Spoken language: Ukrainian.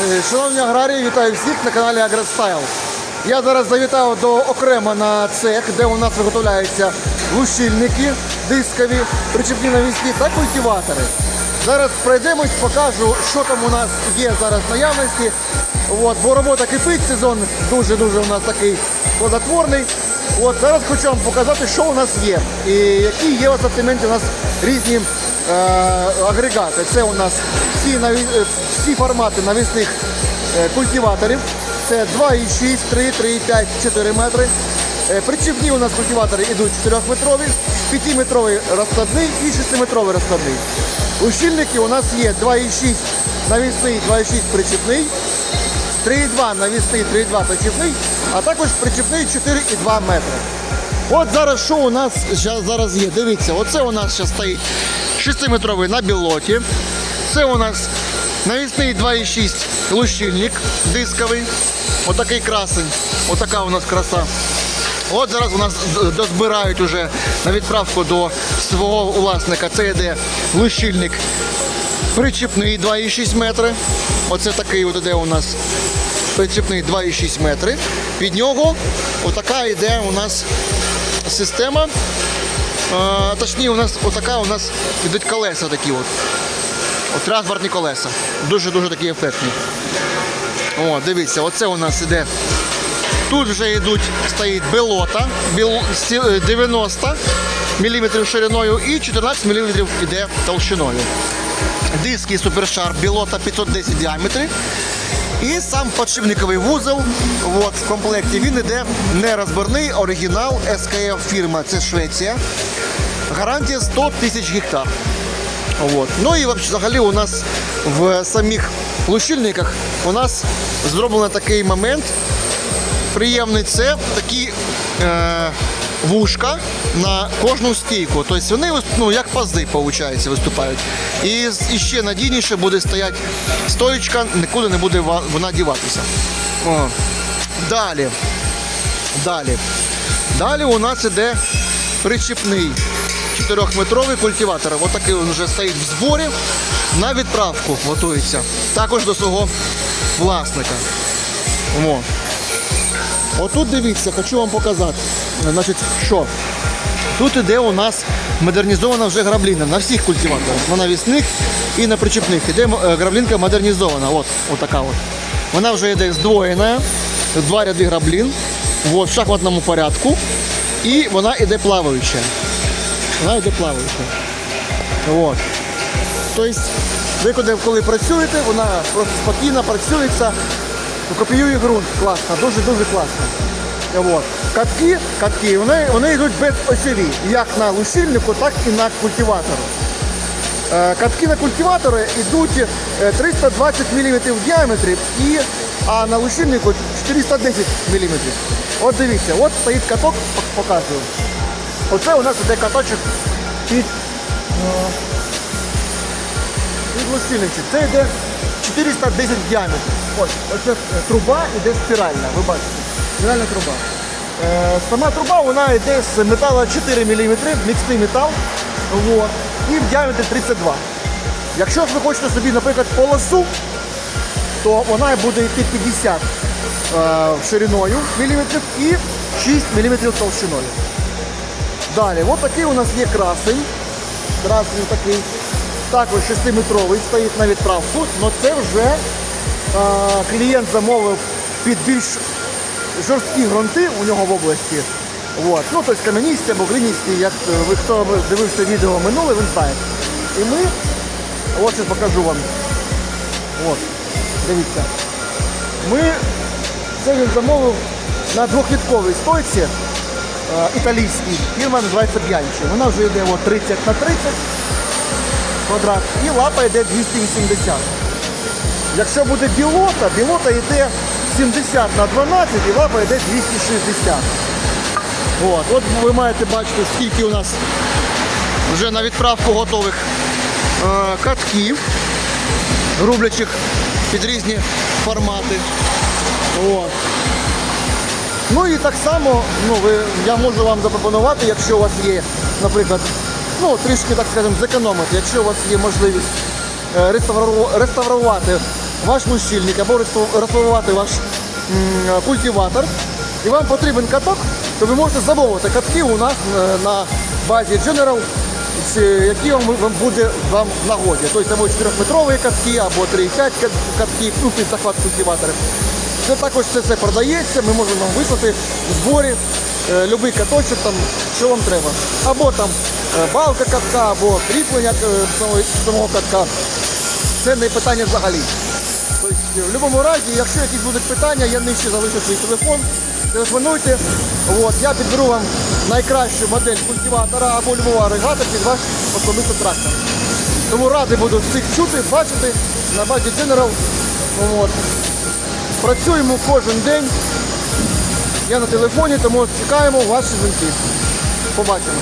Е, Шановні аграрії, вітаю всіх на каналі AgroStyle. Я зараз завітав до окремо на цех, де у нас виготовляються лущильники, дискові, причепні навісні та культиватори. Зараз пройдемось, покажу, що там у нас є зараз в наявності. От, бо робота кипить, сезон дуже-дуже у нас такий плодотворний. От, зараз хочу вам показати, що у нас є. І які є в асортименті у нас різні агрегати. Це у нас всі, е, всі формати навісних е, культиваторів. Це 2,6, 3, 3,5, 4 метри. Е, Причіпні у нас культиватори йдуть 4-метрові, 5-метровий розкладний і 6-метровий розкладний. Ущільники у нас є 2,6 навісний, 2,6 причіпний, 3,2 навісний, 3,2 причіпний, а також причіпний 4,2 метри. От зараз що у нас зараз є? Дивіться, оце у нас зараз стоїть 6-метровий на білоті. Це у нас навісний 2,6 лущильник дисковий. Отакий красень. Отака у нас краса. От зараз у нас дозбирають уже на відправку до свого власника. Це йде лущильник причіпний 2,6 метри. Оце такий от іде у нас причіпний 2,6 метри. Під нього отака йде у нас система. А, точніше, у нас отака у нас йдуть колеса такі от. От транспортні колеса. Дуже-дуже такі ефектні. О, дивіться, оце у нас іде. Тут вже йдуть, стоїть белота, біл- сі- е, 90 мм шириною і 14 мм йде толщиною. Диски супершар білота 510 діаметрів. І сам подшипниковий вузол от, в комплекті він іде нерозбірний, оригінал СКФ фірма, це Швеція. Гарантія 100 тисяч гектар. От. Ну і взагалі у нас в самих лущильниках у нас зроблено такий момент. Приємний це такі е, вушка на кожну стійку. Тобто вони ну, як пази, виходить, виступають. І, ще надійніше буде стояти стоїчка, нікуди не буде вона діватися. О. Далі. Далі. Далі у нас іде причіпний 4-метровий культиватор. Ось такий він вже стоїть в зборі. На відправку готується. Також до свого власника. О. Отут дивіться, хочу вам показати. Значить, що? Тут іде у нас модернізована вже грабліна на всіх культиваторах, на навісних і на причепних. Іде е, граблінка модернізована. От, така от. Вона вже йде здвоєна, два ряди граблін, от, в шахматному порядку. І вона йде плаваюча. Вона йде плаваюча. От. Тобто, ви коли працюєте, вона просто спокійно працюється, копіює ґрунт. Класно, дуже-дуже класно. От. Катки, катки вони, вони йдуть без осіві, як на лущильнику, так і на культиватору. Е, Катки на культиватори йдуть е, 320 мм в діаметрі, і, а на лущильнику 410 мм. От дивіться, от стоїть каток, показую. Оце у нас іде каточок під Підлостільничок. Це йде 410 діаметрів. Ось, оце е, труба йде спіральна, ви бачите. Спіральна труба. Е, сама труба вона йде з металу 4 мм, міцний метал. Вот, і в діаметрі 32. Якщо ви хочете собі, наприклад, полосу, то вона буде йти 50 е, шириною міліметрів і 6 мм товщиною. Далі, от такий у нас є красень. Красень такий. Також 6-метровий стоїть на відправку, але це вже е, клієнт замовив під більш жорсткі ґрунти у нього в області. От. Ну, тобто кам'яністі або глиністі, як е, ви хто дивився відео минуле, він знає. І ми, от зараз покажу вам. От, дивіться. Ми це він замовив на двохвітковій стойці е, італійській. Фірма називається Б'янчі. Вона вже йде от 30 на 30 квадрат і лапа йде 280. Якщо буде білота, білота йде 70 на 12 і лапа йде 260. От, от ви маєте бачити, скільки у нас вже на відправку готових е, катків, рублячих під різні формати. От. Ну і так само ну, ви, я можу вам запропонувати, якщо у вас є, наприклад, ну, трішки, так скажемо, зекономити, якщо у вас є можливість е, реставрувати ваш лущильник або реставру- реставрувати ваш м, культиватор, і вам потрібен каток, то ви можете замовити катки у нас е, на базі General, які вам, буде вам в нагоді. Тобто або 4-метрові катки, або 3,5 кат- катки, ну, під захват культиваторів. Це також це все продається, ми можемо вам вислати в зборі е, любий каточок, що вам треба. Або там е, балка катка, або кріплення е, самого, катка. Це не питання взагалі. Тобто, в будь-якому разі, якщо якісь будуть питання, я нижче залишу свій телефон, телефонуйте. От, я підберу вам найкращу модель культиватора або любого агрегата під ваш особистий трактор. Тому радий буду всіх чути, бачити на базі General. От. Працюємо кожен день. Я на телефоні, тому чекаємо ваші дзвінки. Побачимо.